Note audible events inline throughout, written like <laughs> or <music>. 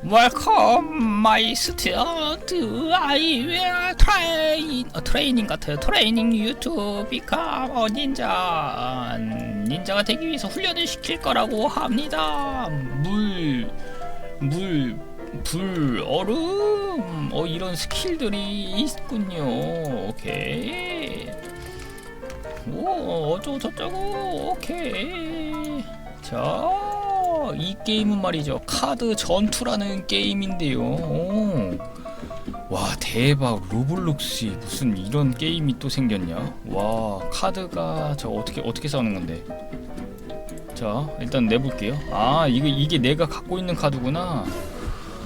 Welcome, my student. I will train. 어, 트레이닝 같아요. 트레이닝 유튜브 become a ninja. 닌자가 되기 위해서 훈련을 시킬 거라고 합니다. 물, 물, 불, 얼음. 어 이런 스킬들이 있군요. 오케이. 오 어쩌고 저쩌고 오케이 자 이 게임은 말이죠. 카드 전투라는 게임인데요. 오. 와 대박. 로블록스에 무슨 이런 게임이 또 생겼냐? 와 카드가 저 어떻게 어떻게 싸우는 건데? 자 일단 내 볼게요. 아 이거 이게 내가 갖고 있는 카드구나.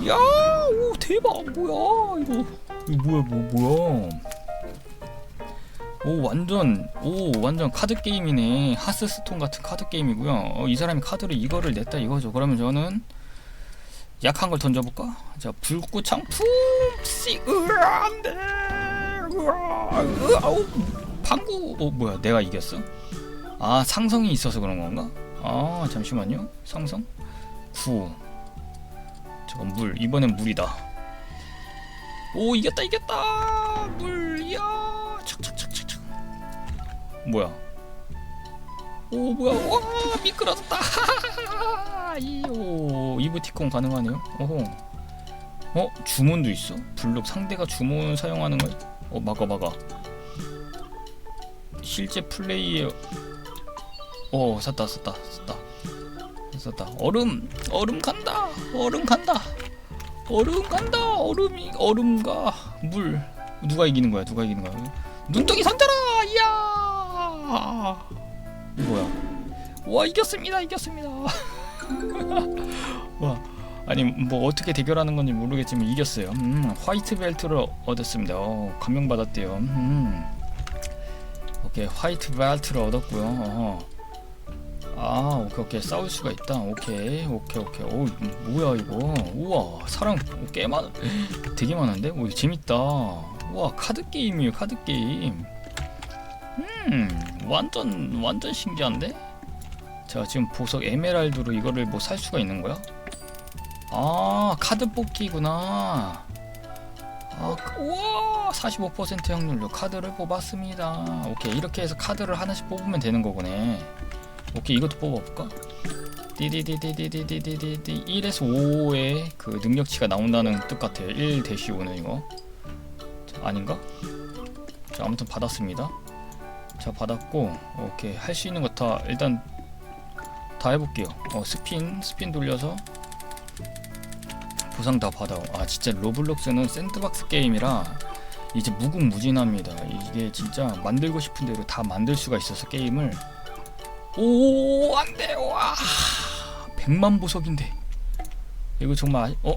야 오 대박. 뭐야 이거. 이거 뭐야 뭐 뭐야 오 완전 오 완전 카드 게임이네. 하스스톤 같은 카드 게임이고요. 어, 이 사람이 카드를 이거를 냈다 이거죠. 그러면 저는 약한 걸 던져볼까? 자 불꽃 창품! 씨 으아 안돼! 으아 으아 오, 방구! 어 뭐야 내가 이겼어? 아 상성이 있어서 그런 건가? 아 잠시만요. 상성? 9 저건 물. 이번엔 물이다. 오 이겼다 이겼다! 물이야 뭐야? 오 뭐야? 와 미끄러졌다. <laughs> 이오 이브티콘 가능하네요. 오호. 어 주문도 있어? 블록 상대가 주문 사용하는 걸 어 막아 막아. 실제 플레이에 어 샀다 샀다 샀다. 샀다. 얼음 얼음 간다. 얼음 간다. 얼음 간다. 얼음이 얼음과 물. 누가 이기는 거야? 누가 이기는 거야? 눈덩이 산자라! 이야 뭐야? 와 이겼습니다 이겼습니다. <laughs> 와 아니 뭐 어떻게 대결하는 건지 모르겠지만 이겼어요. 음, 화이트 벨트를 얻었습니다. 어, 감명 받았대요. 음. 오케이 화이트 벨트를 얻었고요. 어허. 아 오케이 오케이. 싸울 수가 있다. 오케이 오케이 오케이. 오 뭐야 이거? 우와 사람 꽤 많, 되게 많은데? 오 재밌다. 우와 카드 게임이에요 카드 게임 음 완전 완전 신기한데? 자 지금 보석 에메랄드로 이거를 뭐 살 수가 있는 거야? 아 카드 뽑기구나. 아 그- 우와 45% 확률로 카드를 뽑았습니다. 오케이 이렇게 해서 카드를 하나씩 뽑으면 되는 거구네. 오케이 이것도 뽑아볼까? 디디디디디디디디디. 1에서 5의 그 능력치가 나온다는 뜻 같아요. 1 대시 5는 이거. 자, 아닌가? 자 아무튼 받았습니다 자 받았고 오케이. 할 수 있는 거 다 일단 다 해볼게요. 어 스핀 스핀 돌려서 보상 다 받아. 아 진짜 로블록스는 샌드박스 게임이라 이제 무궁무진합니다. 이게 진짜 만들고 싶은 대로 다 만들 수가 있어서 게임을. 오 안돼. 와. 100만 보석인데. 이거 정말 아니- 어?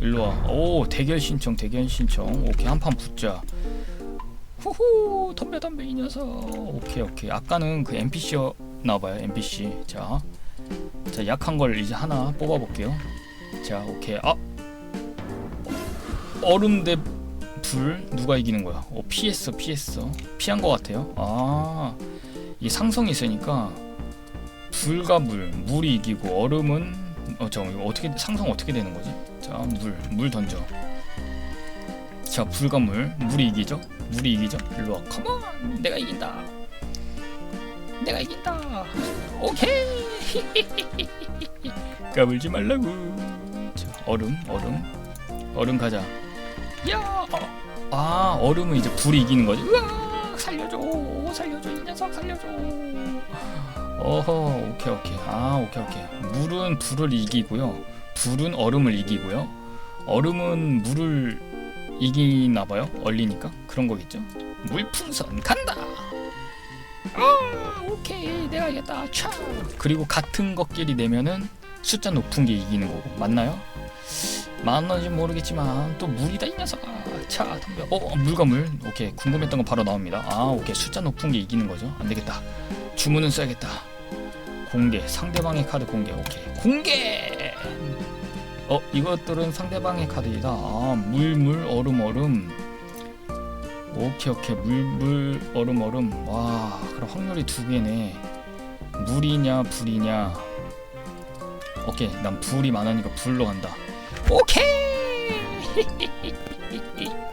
일로와. 오 대결 신청 대결 신청. 오케이 한 판 붙자 후후 덤벼 덤벼 이 녀석. 오케이 오케이. 아까는 그 NPC였나봐요 NPC 자, 자 약한 걸 이제 하나 뽑아볼게요. 자 오케이. 아 얼음 대 불 누가 이기는 거야? 어 피했어 피했어. 피한 것 같아요. 아이 상성이 있으니까 불과 물 물이 이기고 얼음은 어저 어떻게 상성 어떻게 되는 거지? 자 물 물 던져. 자 불과 물 물이 이기죠 물이 이기죠? 일로 와 컴온 내가 이긴다. 내가 이긴다. 오케이. <laughs> 까불지 말라고. 자 얼음 얼음. 얼음 가자. 야! 어, 아 얼음은 이제 불이 이기는 거지? 으아 살려줘. 살려줘 이 녀석 살려줘. 어허 오케이 오케이. 아 오케이 오케이. 물은 불을 이기고요. 불은 얼음을 이기고요. 얼음은 물을 이기나 봐요? 얼리니까? 그런 거겠죠? 물풍선 간다! 아 오케이 내가 이겼다 차! 그리고 같은 것끼리 내면은 숫자 높은 게 이기는 거고 맞나요? 맞는지 모르겠지만 또 물이다 이 녀석아 차 덤벼. 어 물과 물? 오케이 궁금했던 거 바로 나옵니다. 아 오케이 숫자 높은 게 이기는 거죠? 안 되겠다. 주문은 써야겠다. 공개 상대방의 카드 공개 오케이. 공개 어 이것들은 상대방의 카드이다. 아 물물 얼음 얼음. 오케이 오케이. 물물 얼음 얼음. 와 그럼 확률이 두 개네. 물이냐 불이냐. 오케이 난 불이 많으니까 불로 간다. 오케이. <laughs>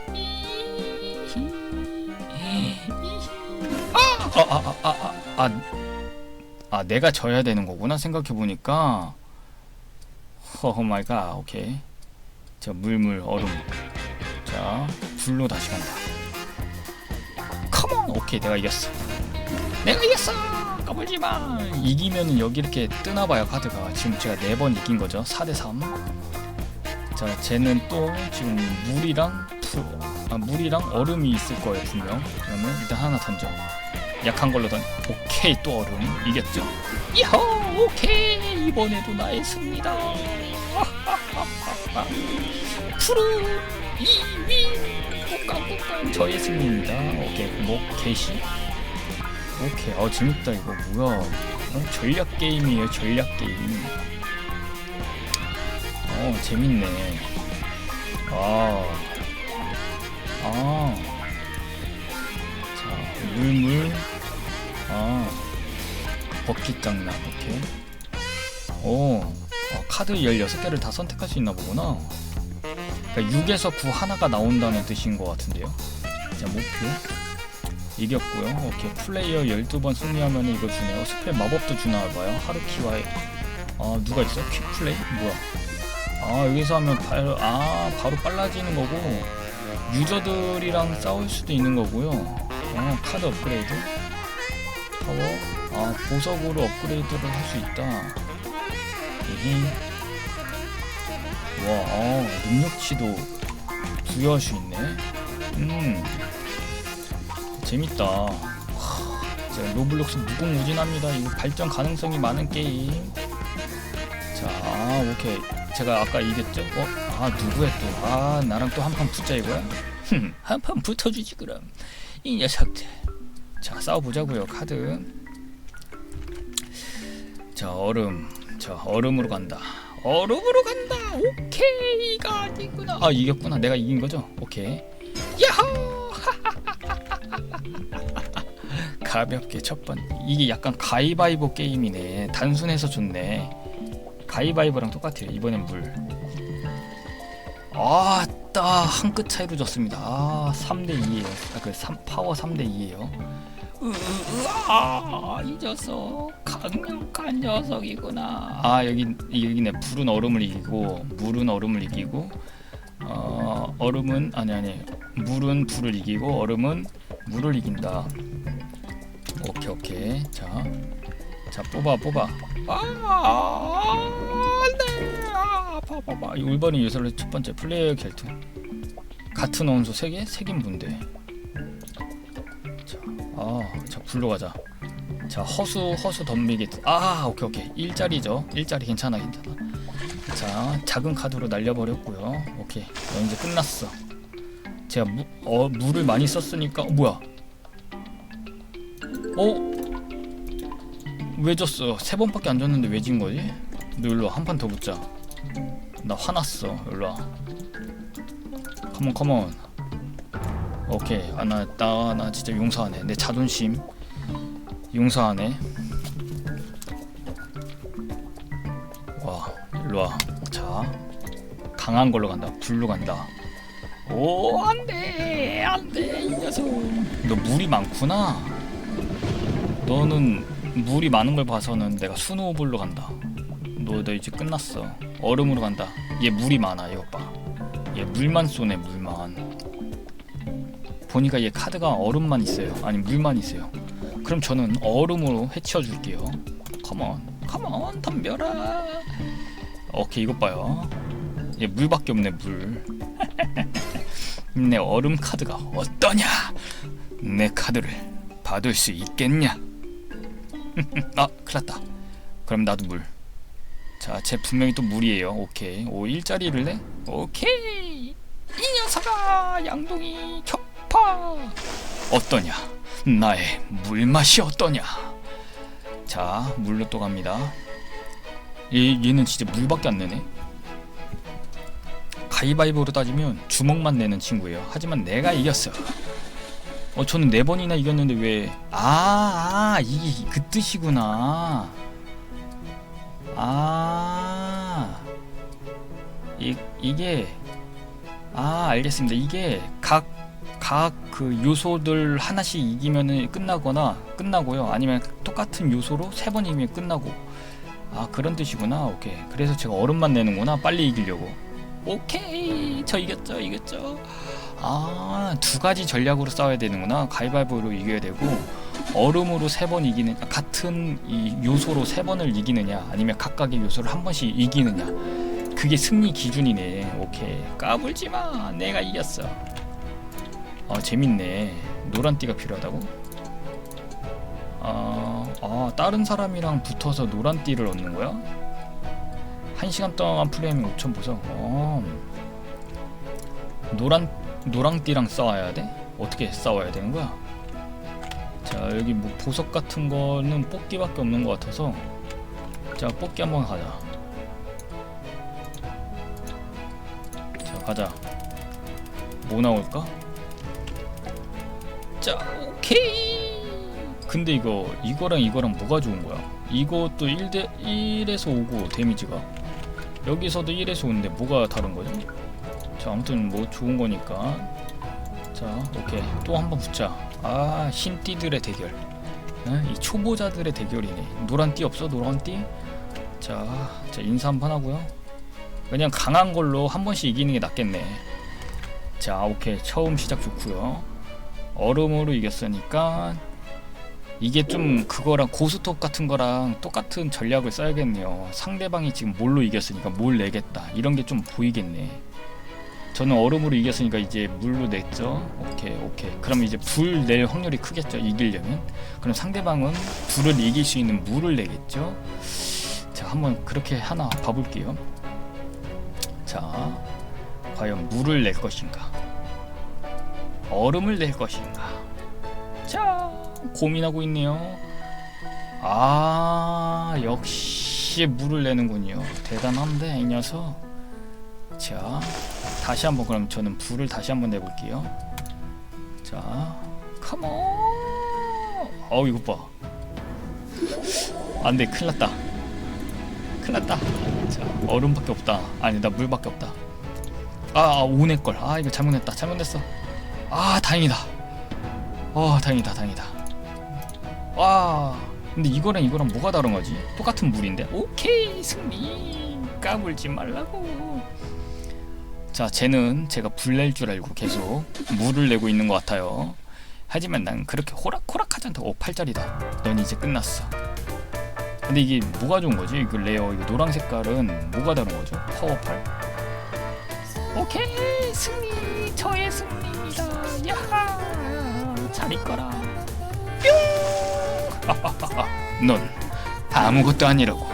아, 아, 아, 아, 아, 아, 아, 내가 져야 되는 거구나 생각해 보니까. 허허 마이 갓. 오케이. 자, 물물 얼음. 자, 불로 다시 간다. 컴온. 오케이, 내가 이겼어. 내가 이겼어. 까불지 마. 이기면은 여기 이렇게 뜨나 봐요, 카드가. 지금 제가 네 번 이긴 거죠. 4대 3. 자, 쟤는 또 지금 물이랑 푸, 아, 물이랑 얼음이 있을 거예요, 분명. 그러면 일단 하나 던져. 약한 걸로 던. 오케이, 또 얼음. 이겼죠? 이호, 오케이. 이번에도 나의 승리다. 푸른 이위 꽃감 저의 승리입니다. 오케이, 뭐 개시. 오케이, 어 재밌다 이거 뭐야? 어, 전략 게임이에요, 전략 게임. 어 재밌네. 아, 아, 자 물물, 아 버킷 장난, 오케이. 오, 어, 카드 16개를 다 선택할 수 있나 보구나. 그러니까 6에서 9 하나가 나온다는 뜻인 것 같은데요. 자, 목표. 이겼고요. 오케이. 플레이어 12번 승리하면 이거 주네요. 스펠 마법도 주나 봐요. 하루키와의. 아, 누가 있어? 퀵 플레이? 뭐야? 아, 여기서 하면 바로, 아, 바로 빨라지는 거고, 유저들이랑 싸울 수도 있는 거고요. 어, 카드 업그레이드. 파워. 아, 보석으로 업그레이드를 할 수 있다. 이히 와, 어, 능력치도 부여할 수 있네. 음, 재밌다. 하, 로블록스 무궁무진합니다. 이거 발전 가능성이 많은 게임. 자, 아, 오케이. 제가 아까 이겼죠? 어, 아, 누구야 또? 아, 나랑 또 한 판 붙자 이거야? <laughs> 한 판 붙어주지 그럼. 이 녀석들. 자, 싸워보자고요. 카드. 자, 얼음. 자, 얼음으로 간다. 얼음으로 간다. 오케이가 아니구나. 아 이겼구나. 내가 이긴 거죠? 오케이. 야호! <laughs> 가볍게 첫 번. 이게 약간 가위바위보 게임이네. 단순해서 좋네. 가위바위보랑 똑같아요. 이번엔 물. 아따 한 끗 차이로 졌습니다. 아 3대 2예요. 아, 그 3, 파워 3대 2예요. 으아 이 녀석. 강력한 녀석이구나. 아 여기 여기네 불은 얼음을 이기고 물은 얼음을 이기고 어 얼음은 아니 아니 물은 불을 이기고 얼음은 물을 이긴다. 오케이 오케이. 자자 뽑아 뽑아. 아네. 아, 봐봐봐. 이 올바른 예설의 첫 번째 플레이어 결투. 같은 원소 3개? 색인 분 대 아, 자 불로 가자. 자 허수 허수 덤비기. 아, 오케이 오케이. 일자리죠. 일자리 괜찮아 괜찮아. 자 작은 카드로 날려버렸고요. 오케이. 너 이제 끝났어. 제가 무, 어, 물을 많이 썼으니까 어, 뭐야? 어? 왜 졌어? 세 번밖에 안 졌는데 왜 진 거지? 너 일로 한 판 더 붙자. 나 화났어. 일로 와. 컴온 컴온. 오케이. 아나 나나 진짜 용서하네. 내 자존심. 용서하네. 와 일로와. 자 강한 걸로 간다. 불로 간다. 오 안돼. 안돼 이 녀석. 너 물이 많구나. 너는 물이 많은 걸 봐서는 내가 스노우볼로 간다. 너, 너 이제 끝났어. 얼음으로 간다. 얘 물이 많아 이것 봐얘 물만 쏘네 물만 보니까 얘 카드가 얼음만 있어요. 아니 물만 있어요. 그럼 저는 얼음으로 해치워 줄게요. 컴온, 컴온, 덤벼라. 오케이 이것 봐요. 얘 물밖에 없네 물. <laughs> 내 얼음 카드가 어떠냐? 내 카드를 받을 수 있겠냐? <laughs> 아, 큰일났다. 그럼 나도 물. 자, 쟤 분명히 또 물이에요. 오케이. 오, 일자리를 내? 오케이. 이 녀석아, 양동이 척. 파 어떠냐? 나의 물맛이 어떠냐? 자 물로 또 갑니다. 얘, 얘는 진짜 물밖에 안 내네. 가위바위보로 따지면 주먹만 내는 친구예요. 하지만 내가 이겼어. 어 저는 네 번이나 이겼는데 왜 아, 아 이게 그 뜻이구나. 아. 이 이게 아 알겠습니다. 이게 각 각 그 요소들 하나씩 이기면은 끝나거나 끝나고요. 아니면 똑같은 요소로 세 번 이기면 끝나고 아 그런 뜻이구나. 오케이. 그래서 제가 얼음만 내는구나. 빨리 이기려고. 오케이 저 이겼죠 이겼죠. 아 두 가지 전략으로 싸워야 되는구나. 가위바위보로 이겨야 되고 얼음으로 세 번 이기는 같은 이 요소로 세 번을 이기느냐 아니면 각각의 요소를 한 번씩 이기느냐 그게 승리 기준이네 오케이 까불지 마 내가 이겼어 아 재밌네. 노란띠가 필요하다고? 아, 아 다른 사람이랑 붙어서 노란띠를 얻는 거야? 한 시간 동안 플레이하면 5천 보석. 어. 노란 노랑띠랑 싸워야 돼? 어떻게 싸워야 되는 거야? 자 여기 뭐 보석 같은 거는 뽑기밖에 없는 것 같아서 자 뽑기 한번 가자. 자 가자. 뭐 나올까? 자 오케이. 근데 이거 이거랑 이거랑 뭐가 좋은 거야? 이것도 1대 1에서 오고 데미지가. 여기서도 1에서 오는데 뭐가 다른 거지? 자 아무튼 뭐 좋은 거니까. 자 오케이. 또 한번 붙자. 아 흰띠들의 대결. 응? 이 초보자들의 대결이네. 노란 띠 없어? 노란 띠? 자, 자 인사 한 번 하고요. 그냥 강한 걸로 한 번씩 이기는 게 낫겠네. 자 오케이. 처음 시작 좋고요 얼음으로 이겼으니까 이게 좀 그거랑 고스톱 같은 거랑 똑같은 전략을 써야겠네요 상대방이 지금 뭘로 이겼으니까 뭘 내겠다 이런 게 좀 보이겠네 저는 얼음으로 이겼으니까 이제 물로 냈죠. 오케이, 오케이. 그럼 이제 불 낼 확률이 크겠죠. 이기려면. 그럼 상대방은 불을 이길 수 있는 물을 내겠죠. 자, 한번 그렇게 하나 봐볼게요. 자, 과연 물을 낼 것인가? 얼음을 낼 것인가? 자, 고민하고 있네요. 아, 역시 물을 내는군요. 대단한데, 이 녀석. 자, 다시 한번 그럼 저는 불을 다시 한번 내볼게요. 자, 컴온. 어우 이것 봐. 안돼, 큰일났다. 큰일났다. 자, 얼음밖에 없다. 아니 나 물밖에 없다. 아, 오네 걸. 아 이거 잘못했다. 잘못했어. 아 다행이다. 어 다행이다, 다행이다. 와, 근데 이거랑 이거랑 뭐가 다른 거지? 똑같은 물인데. 오케이 승리. 까불지 말라고. 자, 쟤는 제가 불낼 줄 알고 계속 물을 내고 있는 것 같아요. 하지만 난 그렇게 호락호락하지 않다. 오, 팔짜리다. 넌 이제 끝났어. 근데 이게 뭐가 좋은 거지? 이거 레어, 이거 노란 색깔은 뭐가 다른 거죠? 파워 8? 오케이, 승리! 저의 승리입니다. 야하! 잘 있거라. 뿅! 넌 아무것도 아니라고.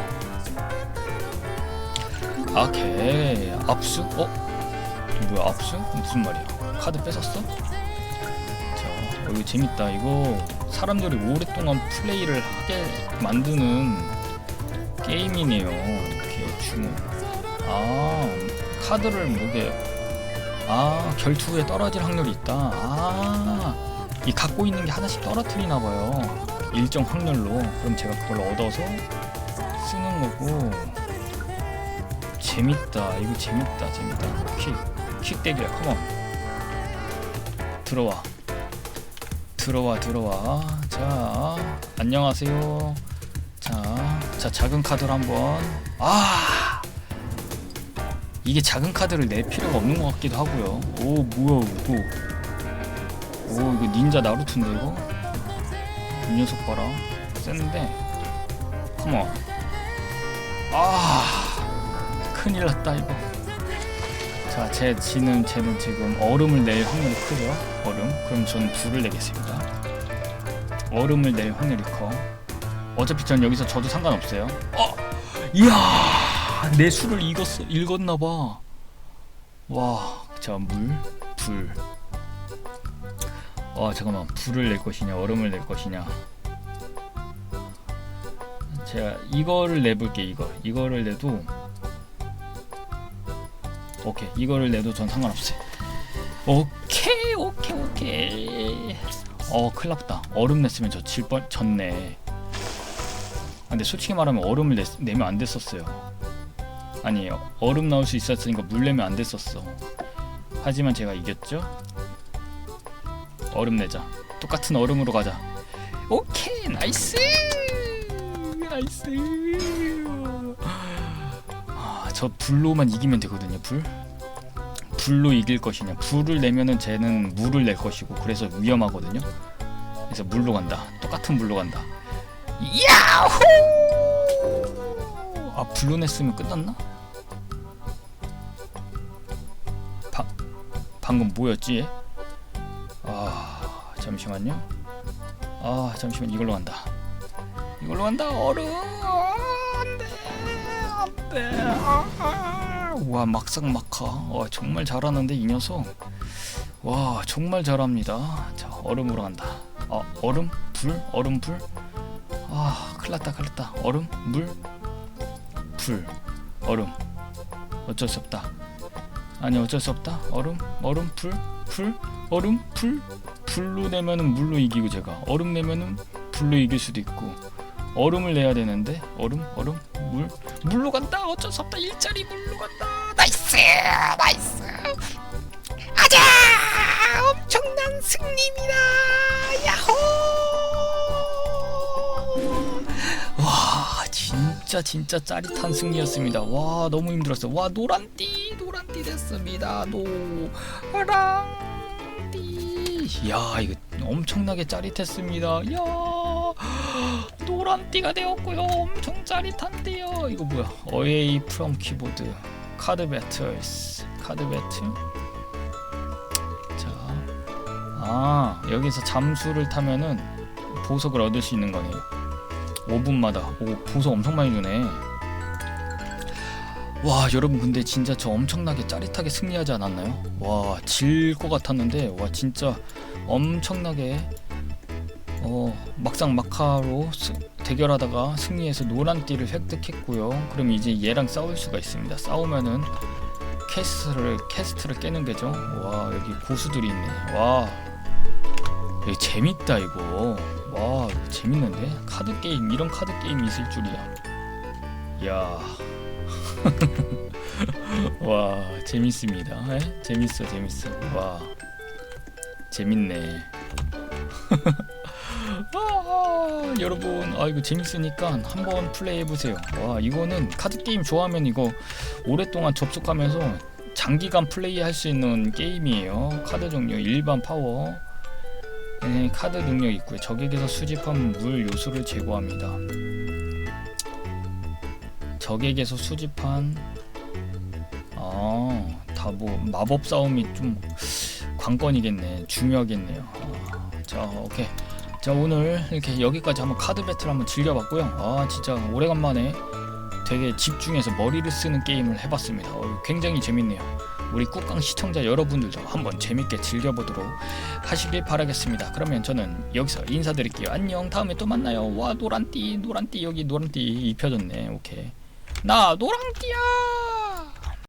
오케이, 압수? 어? 뭐야 압수? 무슨 말이야? 카드 뺏었어? 자, 어, 이거 재밌다. 이거 사람들이 오랫동안 플레이를 하게 만드는 게임이네요. 이렇게 주문. 아, 카드를 목에 아 결투에 떨어질 확률이 있다. 아, 이 갖고 있는 게 하나씩 떨어뜨리나 봐요. 일정 확률로. 그럼 제가 그걸 얻어서 쓰는 거고. 재밌다. 이거 재밌다. 재밌다. 킥. 킥대기야 컴온 들어와 들어와 들어와 자 안녕하세요 자, 자 작은 카드를 한번 아 이게 작은 카드를 낼 필요가 없는 것 같기도 하고요 오 뭐야 이거 오 이거 닌자 나루토인데 이거 이 녀석 봐라 쎘는데 컴온 아 큰일 났다 이거 자, 제 지는 쟤는 지금 얼음을 낼 확률이 크죠. 얼음. 그럼 저는 불을 내겠습니다. 얼음을 낼 확률이 커. 어차피 전 여기서 저도 상관없어요. 어, 이야, 내 수를 읽었어, 읽었나 봐. 와, 자 물, 불. 와, 잠깐만, 불을 낼 것이냐, 얼음을 낼 것이냐. 제가 이거를 내볼게, 이거. 이거를 내도 오케이 이거를 내도 전 상관없어요 오케이 오케이 오케이 어 큰일 났다 얼음 냈으면 저 질뻔 졌네 아, 근데 솔직히 말하면 얼음을 내, 내면 안 됐었어요 아니 얼음 나올 수 있었으니까 물 내면 안 됐었어. 하지만 제가 이겼죠? 얼음 내자. 똑같은 얼음으로 가자. 오케이 나이스! 나이스! 아, 저 불로만 이기면 되거든요 불. 불로 이길 것이냐. 불을 내면은 쟤는 물을 낼 것이고 그래서 위험하거든요. 그래서 물로 간다. 똑같은 물로 간다. 야호! 아 불로 냈으면 끝났나? 방금 뭐였지? 얘? 아 잠시만요. 아 잠시만 이걸로 간다. 이걸로 간다 얼음! 안돼 안돼 아, 와 막상 막하. 와 정말 잘하는데 이 녀석. 와 정말 잘합니다. 자 얼음으로 간다. 아 얼음? 불? 얼음 불 아 큰일났다 큰일났다. 얼음? 물 불. 얼음. 어쩔 수 없다 아니 어쩔 수 없다. 얼음 얼음 불불 얼음 불 불로 내면은 물로 이기고 제가. 얼음 내면은 불로 이길 수도 있고. 얼음을 내야 되는데 얼음 얼음 물. 물로 간다! 어쩔 수 없다! 일자리 물로 간다! 나이스! 나이스! 아자! 엄청난 승리입니다! 야호! 와 진짜 진짜 짜릿한 승리였습니다. 와 너무 힘들었어요. 와 노란띠 노란띠 됐습니다. 노란띠 야 이거 엄청나게 짜릿했습니다. 야 노란띠가 되었고요. 엄청 짜릿한데요. 이거 뭐야? 어웨이 프롬 키보드 카드 배틀스. 카드 배틀. 자 아 여기서 잠수를 타면은 보석을 얻을 수 있는 거네요. 5분마다. 오 보석 엄청 많이 주네 와 여러분 근데 진짜 저 엄청나게 짜릿하게 승리하지 않았나요? 와 질 것 같았는데 와 진짜 엄청나게 어 막상 막하로 스- 대결하다가 승리해서 노란띠를 획득했고요. 그럼 이제 얘랑 싸울 수가 있습니다. 싸우면은 캐스트를 캐스트를 깨는 게죠. 와 여기 고수들이 있네. 와 이거 재밌다 이거. 와 이거 재밌는데? 카드 게임 이런 카드 게임 있을 줄이야. 야. <laughs> 와 재밌습니다. 에? 재밌어 재밌어. 와 재밌네. <laughs> 아, 여러분 아 이거 재밌으니까 한번 플레이해 보세요. 와 이거는 카드 게임 좋아하면 이거 오랫동안 접속하면서 장기간 플레이할 수 있는 게임이에요. 카드 종류 일반 파워. 네, 카드 능력 있고요. 적에게서 수집한 물 요소를 제거합니다. 적에게서 수집한 아 다 뭐 마법 싸움이 좀 관건이겠네 중요하겠네요. 아, 자 오케이 자 오늘 이렇게 여기까지 한번 카드 배틀 한번 즐겨봤고요. 아 진짜 오래간만에 되게 집중해서 머리를 쓰는 게임을 해봤습니다. 어, 굉장히 재밌네요. 우리 꾹강 시청자 여러분들도 한번 재밌게 즐겨보도록 하시길 바라겠습니다. 그러면 저는 여기서 인사드릴게요. 안녕. 다음에 또 만나요. 와 노란띠 노란띠 여기 노란띠 입혀졌네. 오케이. 나 노란띠야.